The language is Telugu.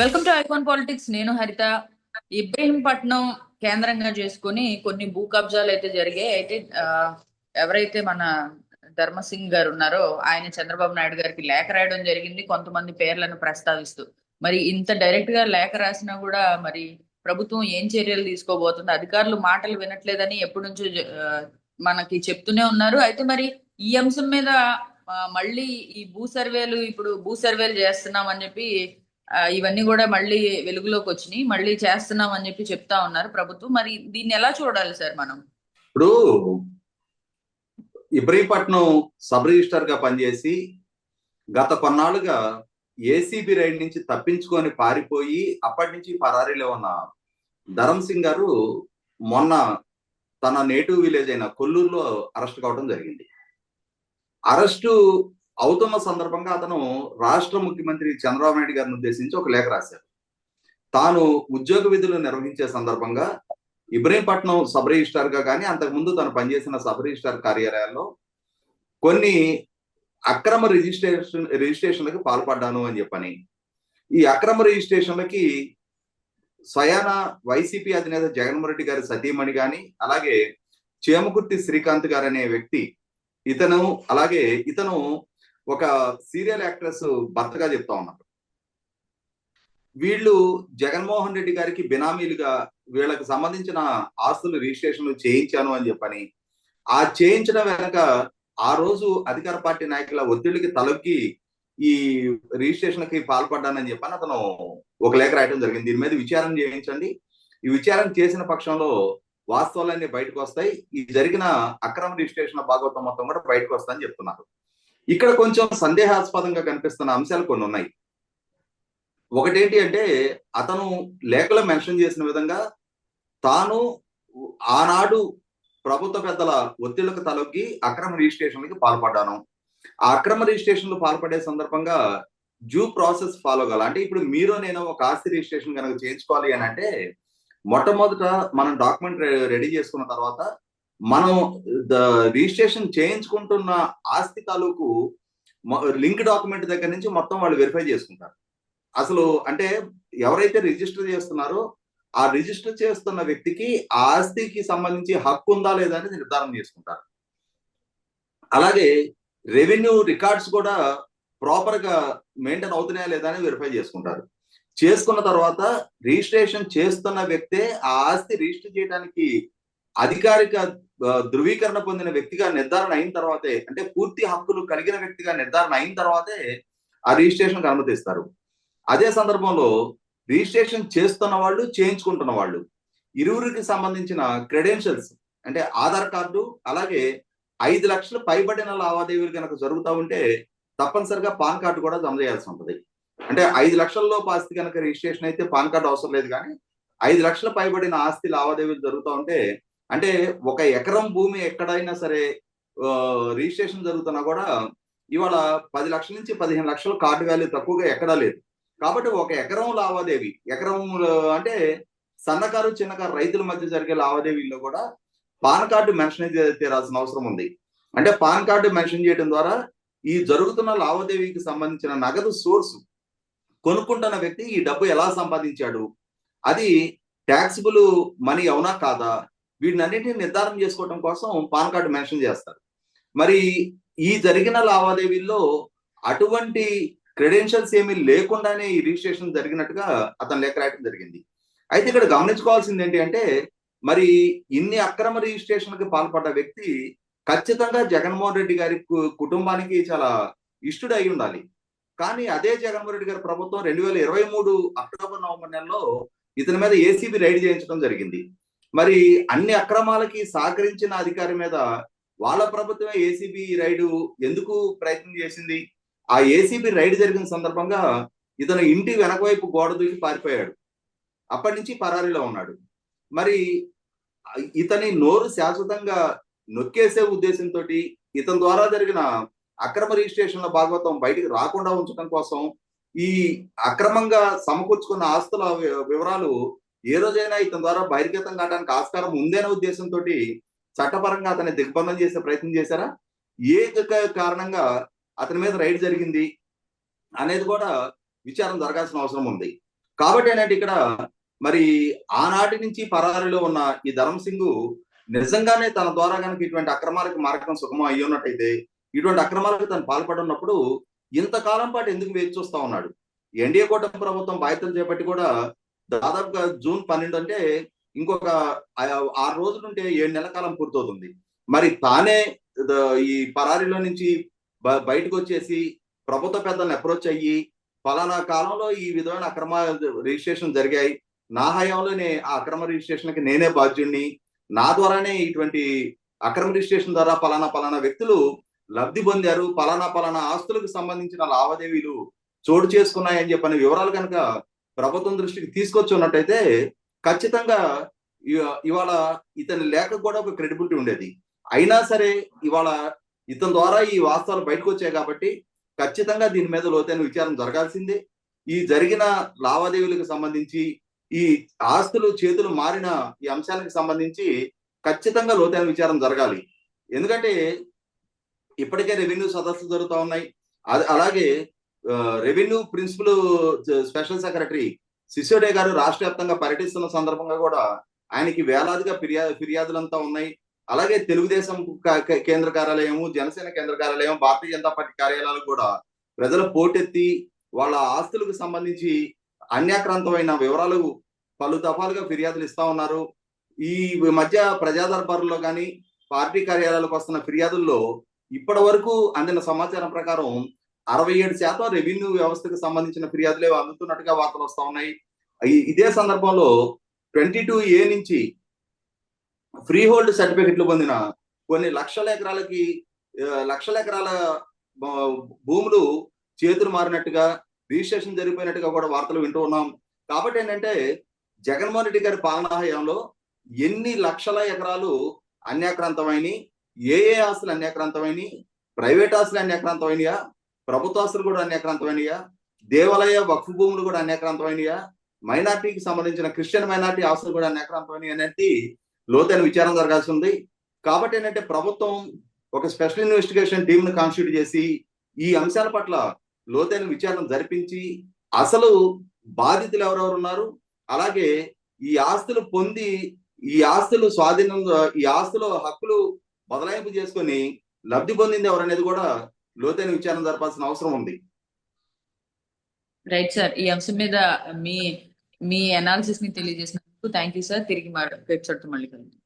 వెల్కమ్ టు ఐకాన్ పాలిటిక్స్ నేను హరిత. ఇబ్రహీంపట్నం కేంద్రంగా చేసుకుని కొన్ని భూ కబ్జాలు అయితే జరిగాయి. అయితే ఎవరైతే మన ధర్మసింగ్ గారు ఉన్నారో ఆయన చంద్రబాబు నాయుడు గారికి లేఖ రాయడం జరిగింది. కొంతమంది పేర్లను ప్రస్తావిస్తూ. మరి ఇంత డైరెక్ట్గా లేఖ రాసినా కూడా మరి ప్రభుత్వం ఏం చర్యలు తీసుకోబోతుంది? అధికారులు మాటలు వినట్లేదని ఎప్పటి నుంచో మనకి చెప్తూనే ఉన్నారు. అయితే మరి ఈ అంశం మీద మళ్ళీ ఈ భూ సర్వేలు ఇప్పుడు భూ సర్వేలు చేస్తున్నాం అని చెప్పి ఇవన్నీ కూడా మళ్ళీ వెలుగులోకి వచ్చినాయి. మళ్ళీ చేస్తున్నాం అని చెప్పి చెప్తా ఉన్నారు ప్రభుత్వం. మరి దీన్ని ఎలా చూడాలి సార్ మనం? ఇప్పుడు ఇబ్రహీంపట్నం సబ్ రిజిస్టర్గా పనిచేసి గత కొన్నాళ్ళుగా ఏసీబీ రైడ్ నుంచి తప్పించుకొని పారిపోయి అప్పటి నుంచి పరారీలో ఉన్న ధరమ్ సింగ్ గారు మొన్న తన నేటివ్ విలేజ్ అయిన కొల్లూరులో అరెస్ట్ కావడం జరిగింది. అరెస్టు అవుతున్న సందర్భంగా అతను రాష్ట్ర ముఖ్యమంత్రి చంద్రబాబు నాయుడు గారిని ఉద్దేశించి ఒక లేఖ రాశారు. తాను ఉద్యోగ విధులు నిర్వహించే సందర్భంగా ఇబ్రహీంపట్నం సబ్ రిజిస్టార్గా కానీ అంతకుముందు తను పనిచేసిన సబ్ రిజిస్టార్ కార్యాలయాల్లో కొన్ని అక్రమ రిజిస్ట్రేషన్ రిజిస్ట్రేషన్లకు పాల్పడ్డాను అని చెప్పని ఈ అక్రమ రిజిస్ట్రేషన్లకి స్వయాన వైసీపీ అధినేత జగన్మోహన్ రెడ్డి గారి సతీమణి గాని అలాగే చేమకుర్తి శ్రీకాంత్ గారు అనే వ్యక్తి ఇతను అలాగే ఇతను ఒక సీరియల్ యాక్ట్రెస్ భర్తగా చెప్తా ఉన్నారు. వీళ్ళు జగన్మోహన్ రెడ్డి గారికి బినామీలుగా వీళ్ళకి సంబంధించిన ఆస్తులు రిజిస్ట్రేషన్లు చేయించాను అని చెప్పని ఆ చేయించడం వెనక ఆ రోజు అధికార పార్టీ నాయకుల ఒత్తిడికి తలొక్కి ఈ రిజిస్ట్రేషన్కి పాల్పడ్డానని చెప్పని అతను ఒక లేఖ రాయడం జరిగింది. దీని మీద విచారణ చేయించండి. ఈ విచారణ చేసిన పక్షంలో వాస్తవాలన్నీ బయటకు వస్తాయి. ఈ జరిగిన అక్రమ రిజిస్ట్రేషన్ భాగవతం మొత్తం కూడా బయటకు వస్తాయని చెప్తున్నారు. ఇక్కడ కొంచెం సందేహాస్పదంగా కనిపిస్తున్న అంశాలు కొన్ని ఉన్నాయి. ఒకటేంటి అంటే అతను లేఖలో మెన్షన్ చేసిన విధంగా తాను ఆనాడు ప్రభుత్వ పెద్దల ఒత్తిళ్ళకు తలొగ్గి అక్రమ రిజిస్ట్రేషన్లకి పాల్పడ్డాను. ఆ అక్రమ రిజిస్ట్రేషన్లు పాల్పడే సందర్భంగా డ్యూ ప్రాసెస్ ఫాలో కావాలి అంటే ఇప్పుడు మీరు నేను ఒక ఆస్తి రిజిస్ట్రేషన్ కనుక చేయించుకోవాలి అని అంటే మొట్టమొదట మనం డాక్యుమెంట్ రెడీ చేసుకున్న తర్వాత మనం రిజిస్ట్రేషన్ చేయించుకుంటున్న ఆస్తి తాలూకు లింక్ డాక్యుమెంట్ దగ్గర నుంచి మొత్తం వాళ్ళు వెరిఫై చేసుకుంటారు. అసలు అంటే ఎవరైతే రిజిస్టర్ చేస్తున్నారో ఆ రిజిస్టర్ చేస్తున్న వ్యక్తికి ఆ ఆస్తికి సంబంధించి హక్కు ఉందా లేదా అనేది నిర్ధారణ చేసుకుంటారు. అలాగే రెవెన్యూ రికార్డ్స్ కూడా ప్రాపర్గా మెయింటైన్ అవుతున్నాయా లేదా అని వెరిఫై చేసుకుంటారు. చేసుకున్న తర్వాత రిజిస్ట్రేషన్ చేస్తున్న వ్యక్తే ఆ ఆస్తి రిజిస్టర్ చేయడానికి అధికారిక ధృవీకరణ పొందిన వ్యక్తిగా నిర్ధారణ అయిన తర్వాతే అంటే పూర్తి హక్కులు కలిగిన వ్యక్తిగా నిర్ధారణ అయిన తర్వాతే ఆ రిజిస్ట్రేషన్ అనుమతిస్తారు. అదే సందర్భంలో రిజిస్ట్రేషన్ చేస్తున్న వాళ్ళు చేయించుకుంటున్న వాళ్ళు ఇరువురికి సంబంధించిన క్రెడెన్షియల్స్ అంటే ఆధార్ కార్డు అలాగే ఐదు లక్షలు పైబడిన లావాదేవీలు కనుక జరుగుతూ ఉంటే తప్పనిసరిగా పాన్ కార్డు కూడా జమ చేయాల్సి ఉంటుంది. అంటే ఐదు లక్షల్లో ఆస్తి కనుక రిజిస్ట్రేషన్ అయితే పాన్ కార్డు అవసరం లేదు కానీ ఐదు లక్షల పైబడిన ఆస్తి లావాదేవీలు జరుగుతూ ఉంటే అంటే ఒక ఎకరం భూమి ఎక్కడైనా సరే రిజిస్ట్రేషన్ జరుగుతున్నా కూడా ఇవాళ పది లక్షల నుంచి పదిహేను లక్షల కార్డు వాల్యూ తక్కువగా ఎక్కడా లేదు. కాబట్టి ఒక ఎకరం లావాదేవీ ఎకరం అంటే సన్నకారు చిన్నకారు రైతుల మధ్య జరిగే లావాదేవీల్లో కూడా పాన్ కార్డు మెన్షన్ తీరాల్సిన అవసరం ఉంది. అంటే పాన్ కార్డు మెన్షన్ చేయడం ద్వారా ఈ జరుగుతున్న లావాదేవీకి సంబంధించిన నగదు సోర్స్ కొనుక్కుంటున్న వ్యక్తి ఈ డబ్బు ఎలా సంపాదించాడు? అది ట్యాక్సిబుల్ మనీ అవునా కాదా? వీటినన్నింటినీ నిర్ధారణ చేసుకోవడం కోసం పాన్ కార్డు మెన్షన్ చేస్తారు. మరి ఈ జరిగిన లావాదేవీల్లో అటువంటి క్రెడెన్షియల్స్ ఏమీ లేకుండానే ఈ రిజిస్ట్రేషన్ జరిగినట్టుగా అతను లెక్క రాయడం జరిగింది. అయితే ఇక్కడ గమనించుకోవాల్సింది ఏంటి అంటే మరి ఇన్ని అక్రమ రిజిస్ట్రేషన్కి పాల్పడ్డ వ్యక్తి ఖచ్చితంగా జగన్మోహన్ రెడ్డి గారి కు- కుటుంబానికి చాలా ఇష్టడు అయి ఉండాలి. కానీ అదే జగన్మోహన్ రెడ్డి గారి ప్రభుత్వం రెండు వేల ఇరవై మూడు అక్టోబర్ నవంబర్ నెలలో ఇతని మీద ఏసీబీ రైడ్ చేయించడం జరిగింది. మరి అన్ని అక్రమాలకి సహకరించిన అధికారి మీద వాళ్ళ ప్రభుత్వమే ఏసీబీ రైడు ఎందుకు ప్రయత్నం చేసింది? ఆ ఏసీబీ రైడ్ జరిగిన సందర్భంగా ఇతను ఇంటి వెనకవైపు గోడ దూకి పారిపోయాడు. అప్పటి నుంచి పరారీలో ఉన్నాడు. మరి ఇతని నోరు శాశ్వతంగా నొక్కేసే ఉద్దేశంతో ఇతని ద్వారా జరిగిన అక్రమ రిజిస్ట్రేషన్ల భాగవతం బయటికి రాకుండా ఉంచడం కోసం ఈ అక్రమంగా సమకూర్చుకున్న ఆస్తుల వివరాలు ఏ రోజైనా ఇతని ద్వారా బహిర్గతం కావడానికి ఆస్కారం ఉందనే ఉద్దేశంతో చట్టపరంగా అతన్ని దిగ్బంధం చేసే ప్రయత్నం చేశారా? ఏ కారణంగా అతని మీద రైడ్ జరిగింది అనేది కూడా విచారం జరగాల్సిన అవసరం ఉంది. కాబట్టి ఏంటంటే ఇక్కడ మరి ఆనాటి నుంచి పరారిలో ఉన్న ఈ ధర్మసింగ్ నిజంగానే తన ద్వారా కనుక ఇటువంటి అక్రమాలకు మార్గం సుగమం అయ్యున్నట్టయితే ఇటువంటి అక్రమాలకు తను పాల్పడున్నప్పుడు ఇంతకాలం పాటు ఎందుకు వేచి చూస్తా ఉన్నాడు? ఎన్డీఏ కూటమి ప్రభుత్వం బాధ్యతలు చేపట్టి కూడా దాదాపుగా జూన్ పన్నెండు అంటే ఇంకొక ఆరు రోజులు ఉంటే ఏడు నెలల కాలం పూర్తవుతుంది. మరి తానే ఈ పరారీలో నుంచి బయటకు వచ్చేసి ప్రభుత్వ పెద్దలను అప్రోచ్ అయ్యి ఫలానా కాలంలో ఈ విధమైన అక్రమ రిజిస్ట్రేషన్ జరిగాయి. నా హయాంలోనే ఆ అక్రమ రిజిస్ట్రేషన్కి నేనే బాధ్యుణ్ణి నా ద్వారానే ఇటువంటి అక్రమ రిజిస్ట్రేషన్ ద్వారా పలానా పలానా వ్యక్తులు లబ్ధి పొందారు. పలానా పలానా ఆస్తులకు సంబంధించిన లావాదేవీలు చోటు చేసుకున్నాయని చెప్పని వివరాలు కనుక ప్రభుత్వం దృష్టికి తీసుకొచ్చి ఉన్నట్టయితే ఖచ్చితంగా ఇవాళ ఇతని లేఖ కూడా ఒక క్రెడిబిలిటీ ఉండేది. అయినా సరే ఇవాళ ఇతని ద్వారా ఈ వాస్తవాలు బయటకు వచ్చాయి కాబట్టి ఖచ్చితంగా దీని మీద లోతైన విచారణ జరగాల్సిందే. ఈ జరిగిన లావాదేవీలకు సంబంధించి ఈ ఆస్తులు చేతులు మారిన ఈ అంశానికి సంబంధించి ఖచ్చితంగా లోతైన విచారణ జరగాలి. ఎందుకంటే ఇప్పటికే రెవెన్యూ సదస్సులు జరుగుతూ ఉన్నాయి. అలాగే revenue principal special secretary Sisodia గారు రాష్ట్ర వ్యాప్తంగా పర్యటిస్తున్న సందర్భంగా కూడా ఆయనకి వేలాదిగా ఫిర్యాదు ఫిర్యాదులంతా ఉన్నాయి. అలాగే తెలుగుదేశం కేంద్ర కార్యాలయము జనసేన కేంద్ర కార్యాలయం భారతీయ జనతా పార్టీ కార్యాలయాలు కూడా ప్రజల పోటెత్తి వాళ్ళ ఆస్తులకు సంబంధించి అన్యాక్రాంతమైన వివరాలు పలు దఫాలుగా ఫిర్యాదులు ఇస్తా ఉన్నారు. ఈ మధ్య ప్రజాదర్బారులో కానీ పార్టీ కార్యాలయాలకు వస్తున్న ఫిర్యాదుల్లో ఇప్పటి వరకు అందిన సమాచారం ప్రకారం అరవై ఏడు శాతం రెవెన్యూ వ్యవస్థకు సంబంధించిన ఫిర్యాదులే అందుతున్నట్టుగా వార్తలు వస్తా ఉన్నాయి. ఇదే సందర్భంలో ట్వంటీ టూ ఏ నుంచి ఫ్రీ హోల్డ్ సర్టిఫికెట్లు పొందిన కొన్ని లక్షల ఎకరాలకి లక్షల ఎకరాల భూములు చేతులు మారినట్టుగా రిజిస్ట్రేషన్ జరిగిపోయినట్టుగా కూడా వార్తలు వింటూ ఉన్నాం. కాబట్టి ఏంటంటే జగన్మోహన్ రెడ్డి గారి పాలనా హయాంలో ఎన్ని లక్షల ఎకరాలు అన్యాక్రాంతమైనవి ఏ ఏ ఆస్తులు అన్యాక్రాంతమైనవి ప్రైవేట్ ఆస్తులు అన్యాక్రాంతమైనయా ప్రభుత్వ ఆస్తులు కూడా అన్యాక్రాంతమైనయా? దేవాలయ వక్ఫ్ భూములు కూడా అన్యాక్రాంతమైనయా? మైనార్టీకి సంబంధించిన క్రిస్టియన్ మైనార్టీ ఆస్తులు కూడా అన్యాక్రాంతమైనవి అనేది లోతైన విచారం జరగాల్సి ఉంది కాబట్టి ఏంటంటే ప్రభుత్వం ఒక స్పెషల్ ఇన్వెస్టిగేషన్ టీంను ను కాన్స్టిట్యూట్ చేసి ఈ అంశాల పట్ల లోతైన విచారణ జరిపించి అసలు బాధితులు ఎవరెవరు ఉన్నారు? అలాగే ఈ ఆస్తులు పొంది ఈ ఆస్తులు స్వాధీనం ఈ ఆస్తుల హక్కులు బదలాయింపు చేసుకొని లబ్ధి పొందింది ఎవరనేది కూడా లోతైన విచారణ జరపాల్సిన అవసరం ఉంది. రైట్ సార్ ఈ అంశం మీద మీ మీ అనాలిసిస్ని తెలియజేసినందుకు థ్యాంక్ యూ సార్ తిరిగి మా ఎపిసోడ్ మళ్ళీ కలిసి